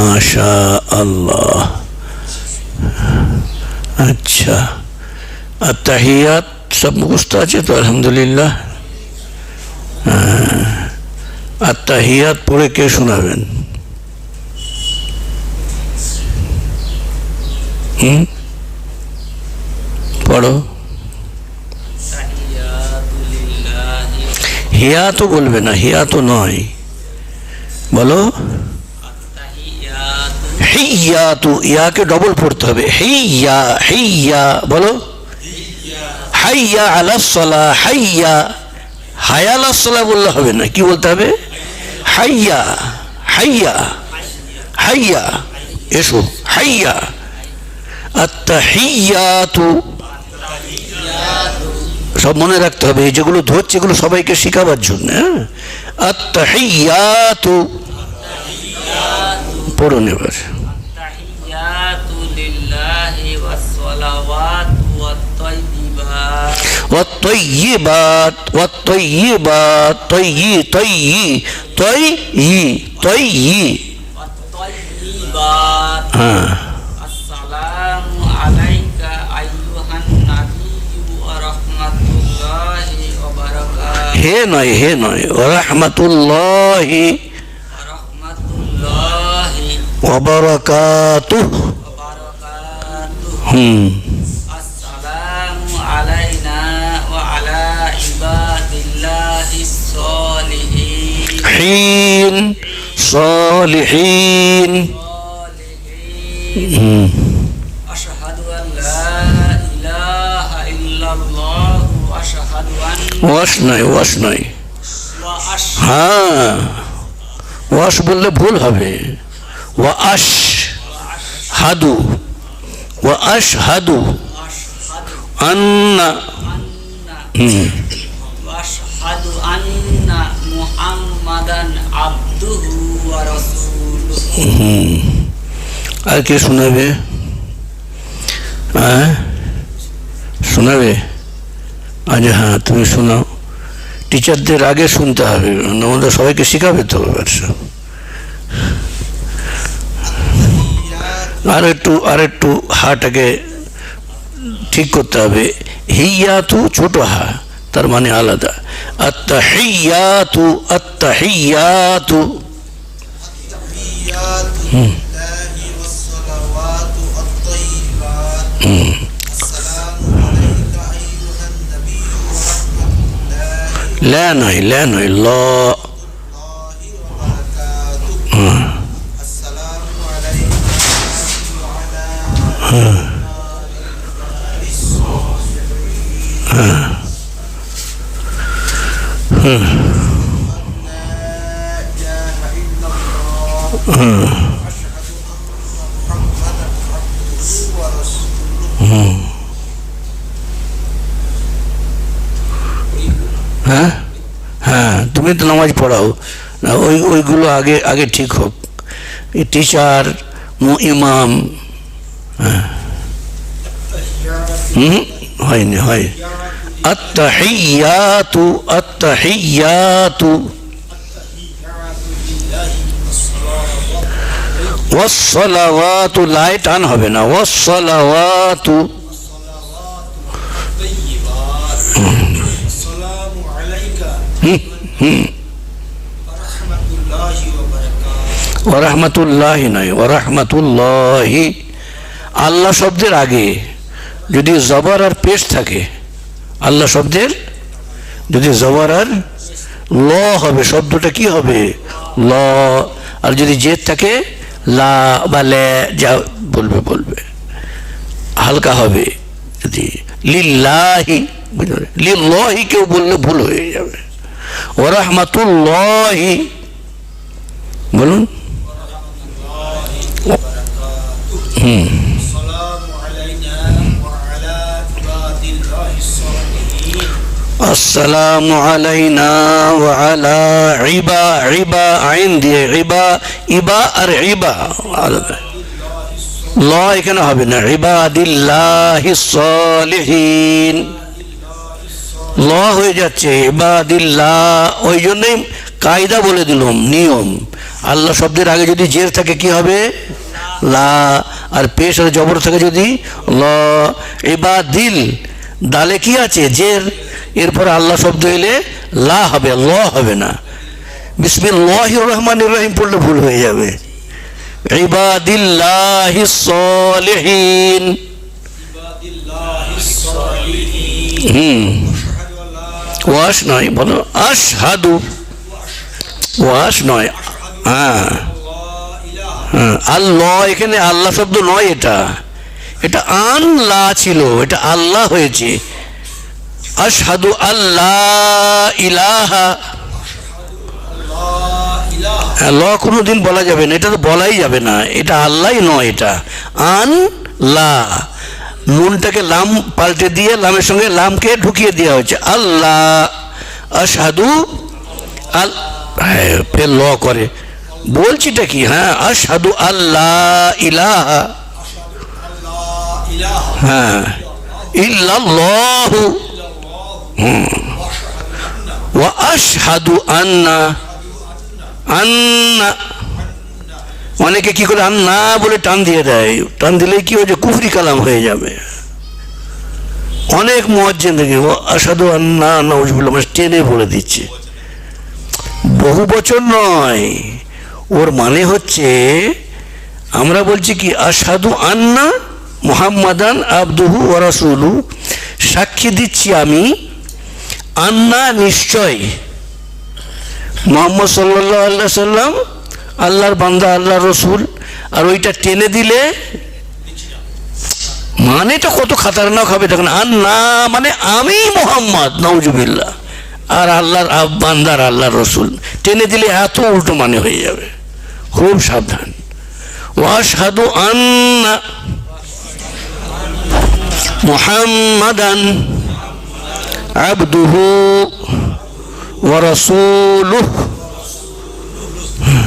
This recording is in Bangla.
মাশা আল্লাহ আচ্ছা। আর তাহিয়াত সব মুখস্থ আছে তো, আলহামদুলিল্লাহ? হ্যাঁ। আর তাহিয়াত পড়ে কে শোনাবেন? হুম? পড়ো। হিয়া তো বলবে না হিয়া তো নয়। বলো। হিয়া তু, ইয়াকে ডবল পড়তে হবে। হিয়া হিয়া, বলো। হাইয়া আলাসলা হাইয়া। হায়া আলাসলা বললে হবে না, কি বলতে হবে? হাইয়া হাইয়া হাইয়া। এসো, হাইয়া। আত্তাহিয়াতু সব মনে রাখতে হবে যেগুলো ধরছে এগুলো সবাইকে শেখাবার জন্য হ্যাঁ? আত্তাহিয়াতু পড়ুন এবার। والصلاة لله والصلوات والطيبات. والطيبات والطيبات طي طي طي طي والطيبات. آه. السلام عليك أيها النبي ورحمة الله وبركاته. هنا هنا ورحمة الله. وبركاته হুম السلام علينا وعلى عباد الله الصالحين حين صالحين الصالحين হুম أشهد أن لا إله إلا الله وأشهد أن ওয়াশ নয় ওয়াশ নয় وأشهد হ্যাঁ ওয়াশ বললে ভুল হবে ওয়া আশ হাদু ওয়া আশ হাদু আন্না হুম وأشهد أن محمدا عبده ورسوله আর কে শোনাবে হ্যাঁ শোনাবে আচ্ছা হ্যাঁ তুমি শোনাও টিচারদের আগে শুনতে হবে আমাদের সবাইকে শেখাবে তো ব্যবসা अरटू अरटू हाटे ठीक होते हिय्यात छोट हा तर मान आलदा। अत्यात अत्यात हम्म। हम्म। ल नहीं ल नहीं ल। হ্যাঁ? হ্যাঁ তুমি তো নামাজ পড়াও। না, ওই ওইগুলো আগে আগে ঠিক হোক। টিচার ইমাম হয়নি হয় আত্তাহিয়াতু আত্তাহিয়াতু ওয়াসসালাওয়াতু লাই টান হবে না ওয়াসসালাওয়াতু السلام عليك হুম হুম ورحمة الله وبركاته ওরহমতুল্লাহি নয় ওরহমতুল্লাহি আল্লাহ শব্দের আগে যদি জবর আর পেশ থাকে, আল্লাহ শব্দের, যদি জবর আর ল হবে, শব্দটা কি হবে? ল। আর যদি জেদ থাকে, লা বা লে, যা বলবে বলবে। হালকা হবে, যদি লিল্লাহি লিল্লাহি কেউ বললে ভুল হয়ে যাবে। ও রহমাতুল্লাহি। বলুন। হুম। السلام علينا وعلى عبا عبا عندي عبا ইবা আর ইবা আলাদা ল এখানে হবে না ইবাদিল্লাহি সলিহিন ল হয়ে যাচ্ছে ইবাদিল্লাহ ওই জন্যই কায়দা বলে দিলাম নিয়ম আল্লাহ শব্দের আগে যদি জের থাকে কি হবে লা আর পেশ আর জবর থাকে যদি ল এবার দিল দালে কি আছে? জের। এরপর আল্লাহ শব্দ এলে লা হবে ল হবে না। বিসমিল্লাহ রহমান রহিম পড়লে ভুল হয়ে যাবে। ইবাদিল্লাহি সলিহিন। হুম। ওয়াস নয় বলো। আশহাদু। ওয়াস নয় হ্যাঁ হ্যাঁ, আল্লাহ এখানে আল্লাহ শব্দ নয় এটা। এটা আল্লাহ ছিল এটা আল্লাহ হয়েছে। আশহাদু আল্লাহ ইলাহা। হ্যাঁ, ল কোনো দিন বলা যাবে না এটা তো বলাই যাবে না এটা আল্লাহ নয় এটা। আন লা নুনটাকে লাম পাল্টে দিয়ে লামের সঙ্গে লামকে ঢুকিয়ে দেওয়া হয়েছে। আল্লাহ আশহাদু আল হ্যাঁ, ফের ল করে। বলছিটা কি? হ্যাঁ আল্লাহ আল্লাহ ইলাহা। হ্যাঁ। আন্না। আন্না। অনেকে কি করে আন্না বলে টান দিয়ে দেয়। টান দিলে কি হয়েছে কুফরি কালাম হয়ে যাবে। অনেক মুয়াজ্জিন দেখি আন্না মানে টেনে বলে দিচ্ছে। বহু বছর নয়। ওর মানে হচ্ছে, আমরা বলছি কি আসাদু আন্না মুহাম্মাদান আব্দুহু ও রাসূলু, সাক্ষী দিচ্ছি আমি আন্না নিশ্চয়। মোহাম্মদ সাল্লাহ আল্লাহ সাল্লাম আল্লাহর বান্দা আল্লাহ রসুল, আর ওইটা টেনে দিলে মানেটা কত খাতারনাক হবে দেখেন, আন্না মানে আমি মোহাম্মদ নওজুবিল্লাহ আর আল্লাহর বান্দার আল্লাহর রসুল, টেনে দিলে এত উল্টো মানে হয়ে যাবে। খুব সাবধান। ওয়াশহাদু আন্না মুহাম্মাদান আবদুহু ওয়া রাসূলুহু